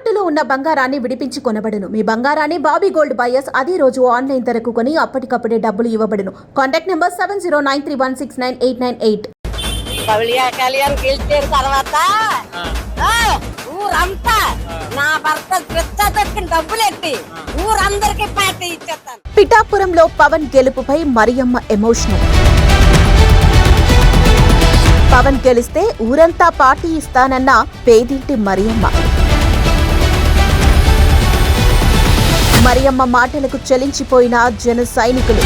తాకట్టులో ఉన్న బంగారాన్ని విడిపించి కొనబడును. మీ బంగారాన్ని బాబీ గోల్డ్ బయర్స్ అదే రోజు ఆన్లైన్ ధరకు కొని అప్పటికప్పుడే డబ్బులు ఇవ్వబడును. Contact number seven zero nine three one six nine eight nine eight. కళ్యా Kalyan గెలిచిన తర్వాత? ఆ, ఊరంతా నా భర్త దక్కిన డబ్బులు ఎట్టి ఊరందరికి పార్టీ ఇచ్చేస్తాను. పిఠాపురంలో పవన్ గెలుపుపై మరియమ్మ ఎమోషనల్ పవన్ గెలిస్తే ఊరంతా పార్టీ ఇస్తానన్న పేదింటి మరియమ్మ. మరియమ్మ మాటలకు చలించిపోయిన జన సైనికులు.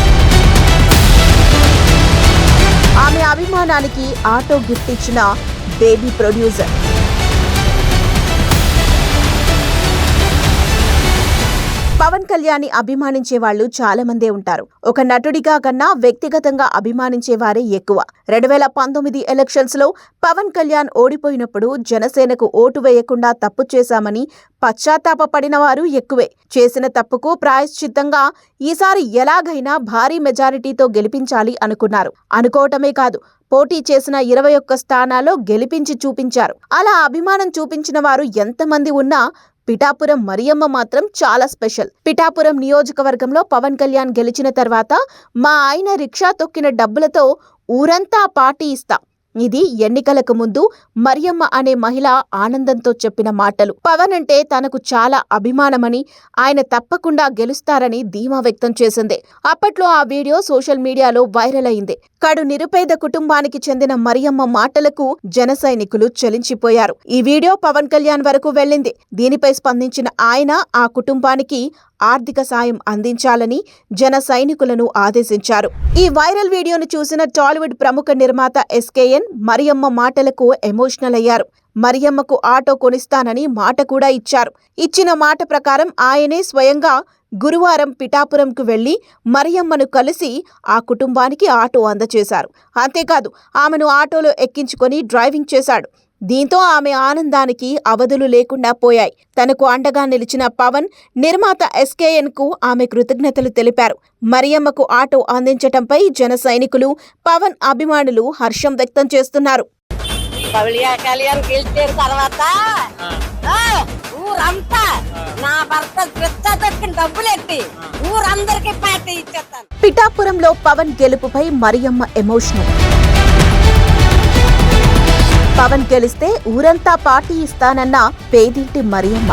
ఆమె అభిమానానికి ఆటో గిఫ్ట్ ఇచ్చిన బేబీ ప్రొడ్యూసర్. పవన్ కళ్యాణ్ అభిమానించే వాళ్ళు చాలా మందే ఉంటారు. ఒక నటుడిగా కన్నా వ్యక్తిగతంగా అభిమానించే వారే ఎక్కువ. రెండు వేల పంతొమ్మిది ఎలక్షన్స్లో పవన్ కళ్యాణ్ ఓడిపోయినప్పుడు జనసేనకు ఓటు వేయకుండా తప్పు చేశామని పశ్చాత్తాపడిన వారు ఎక్కువే. చేసిన తప్పుకు ప్రాయశ్చిత్తంగా ఈసారి ఎలాగైనా భారీ మెజారిటీతో గెలిపించాలి అనుకున్నారు. అనుకోవటమే కాదు పోటీ చేసిన ఇరవై ఒక్క స్థానాల్లో గెలిపించి చూపించారు. అలా అభిమానం చూపించిన వారు ఎంతమంది ఉన్నా పిఠాపురం మరియమ్మ మాత్రం చాలా స్పెషల్. పిఠాపురం నియోజకవర్గంలో పవన్ కళ్యాణ్ గెలిచిన తర్వాత మా ఆయన రిక్షా తొక్కిన డబ్బులతో ఊరంతా పార్టీ ఇస్తా. ఇది ఎన్నికలకు ముందు మరియమ్మ అనే మహిళ ఆనందంతో చెప్పిన మాటలు. పవన్ అంటే తనకు చాలా అభిమానమని ఆయన తప్పకుండా గెలుస్తారని ధీమా వ్యక్తం చేసింది. అప్పట్లో ఆ వీడియో సోషల్ మీడియాలో వైరల్ అయింది. కడు నిరుపేద కుటుంబానికి చెందిన మరియమ్మ మాటలకు జన సైనికులు చలించిపోయారు. ఈ వీడియో పవన్ కళ్యాణ్ వరకు వెళ్ళింది. దీనిపై స్పందించిన ఆయన ఆ కుటుంబానికి ఆర్థిక సాయం అందించాలని జన సైనికులను ఆదేశించారు. ఈ వైరల్ వీడియోను చూసిన టాలీవుడ్ ప్రముఖ నిర్మాత ఎస్కేఎన్ మరియమ్మ మాటలకు ఎమోషనల్ అయ్యారు. మరియమ్మకు ఆటో కొనిస్తానని మాట కూడా ఇచ్చారు. ఇచ్చిన మాట ప్రకారం ఆయనే స్వయంగా గురువారం పిఠాపురంకు వెళ్ళి మరియమ్మను కలిసి ఆ కుటుంబానికి ఆటో అందజేశారు అంతేకాదు ఆమెను ఆటోలో ఎక్కించుకొని డ్రైవింగ్ చేశాడు. దీంతో ఆమె ఆనందానికి అవధులు లేకుండా పోయాయి. తనకు అండగా నిలిచిన పవన్ నిర్మాత ఎస్కేఎన్కు ఆమె కృతజ్ఞతలు తెలిపారు. మరియమ్మకు ఆటో అందించటంపై జన సైనికులు పవన్ అభిమానులు హర్షం వ్యక్తం చేస్తున్నారు. తర్వాత. ఆ, ఊరంతా నా భర్త ఊరందరికి పార్టీ ఇచ్చేస్తాను. పిఠాపురంలో పవన్ గెలుపుపై మరియమ్మ ఎమోషనల్. పవన్ గెలిస్తే ఊరంతా పార్టీ ఇస్తానన్న పేదింటి మరియమ్మ.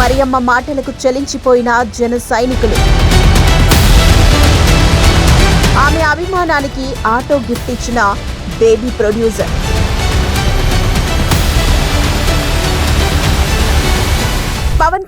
మరియమ్మ మాటలకు చలించిపోయిన జన సైనికులు. ఆమె అభిమానానికి ఆటో గిఫ్ట్ ఇచ్చిన బేబీ ప్రొడ్యూసర్.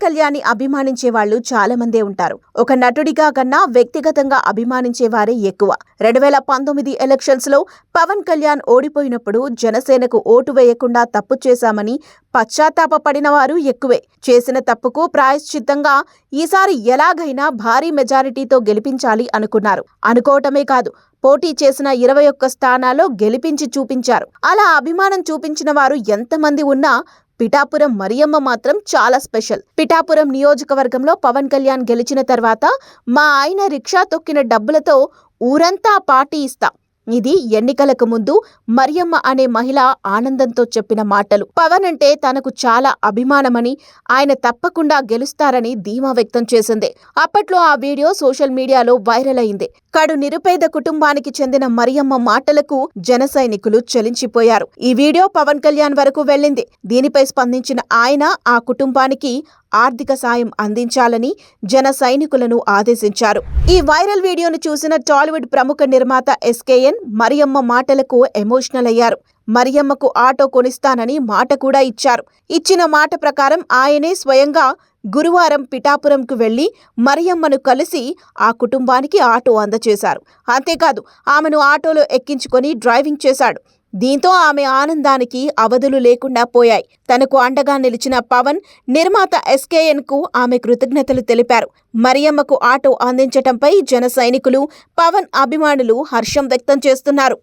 పవన్ కళ్యాణ్ అభిమానించే వాళ్ళు చాలా మందే ఉంటారు. ఒక నటుడిగా కన్నా వ్యక్తిగతంగా అభిమానించే వారే ఎక్కువ. రెండు వేల పంతొమ్మిది ఎలక్షన్స్లో పవన్ కళ్యాణ్ ఓడిపోయినప్పుడు జనసేనకు ఓటు వేయకుండా తప్పు చేశామని పశ్చాత్తాపడిన వారు ఎక్కువే. చేసిన తప్పుకు ప్రాయశ్చిత్తంగా ఈసారి ఎలాగైనా భారీ మెజారిటీతో గెలిపించాలి అనుకున్నారు. అనుకోవటమే కాదు పోటీ చేసిన ఇరవై ఒక్క స్థానాల్లో గెలిపించి చూపించారు. అలా అభిమానం చూపించిన వారు ఎంతమంది ఉన్నా పిఠాపురం మరియమ్మ మాత్రం చాలా స్పెషల్. పిఠాపురం నియోజకవర్గంలో పవన్ కళ్యాణ్ గెలిచిన తర్వాత మా ఆయన రిక్షా తొక్కిన డబ్బులతో ఊరంతా పార్టీ ఇస్తా. ఇది ఎన్నికలకు ముందు మరియమ్మ అనే మహిళ ఆనందంతో చెప్పిన మాటలు. పవన్ అంటే తనకు చాలా అభిమానమని ఆయన తప్పకుండా గెలుస్తారని ధీమా వ్యక్తం చేసింది. అప్పట్లో ఆ వీడియో సోషల్ మీడియాలో వైరల్ అయింది. కడు నిరుపేద కుటుంబానికి చెందిన మరియమ్మ మాటలకు జన సైనికులు చలించిపోయారు. ఈ వీడియో పవన్ కళ్యాణ్ వరకు వెళ్ళింది. దీనిపై స్పందించిన ఆయన ఆ కుటుంబానికి ఆర్థిక సాయం అందించాలని జన సైనికులను ఆదేశించారు. ఈ వైరల్ వీడియోను చూసిన టాలీవుడ్ ప్రముఖ నిర్మాత ఎస్కేఎన్ మరియమ్మ మాటలకు ఎమోషనల్ అయ్యారు. మరియమ్మకు ఆటో కొనిస్తానని మాట కూడా ఇచ్చారు. ఇచ్చిన మాట ప్రకారం ఆయనే స్వయంగా గురువారం పిఠాపురంకు వెళ్ళి మరియమ్మను కలిసి ఆ కుటుంబానికి ఆటో అందజేశారు అంతేకాదు ఆమెను ఆటోలో ఎక్కించుకొని డ్రైవింగ్ చేశాడు. దీంతో ఆమె ఆనందానికి అవధులు లేకుండా పోయాయి. తనకు అండగా నిలిచిన పవన్ నిర్మాత ఎస్కేఎన్కు ఆమె కృతజ్ఞతలు తెలిపారు. మరియమ్మకు ఆటో అందించటంపై జన సైనికులు పవన్ అభిమానులు హర్షం వ్యక్తం చేస్తున్నారు.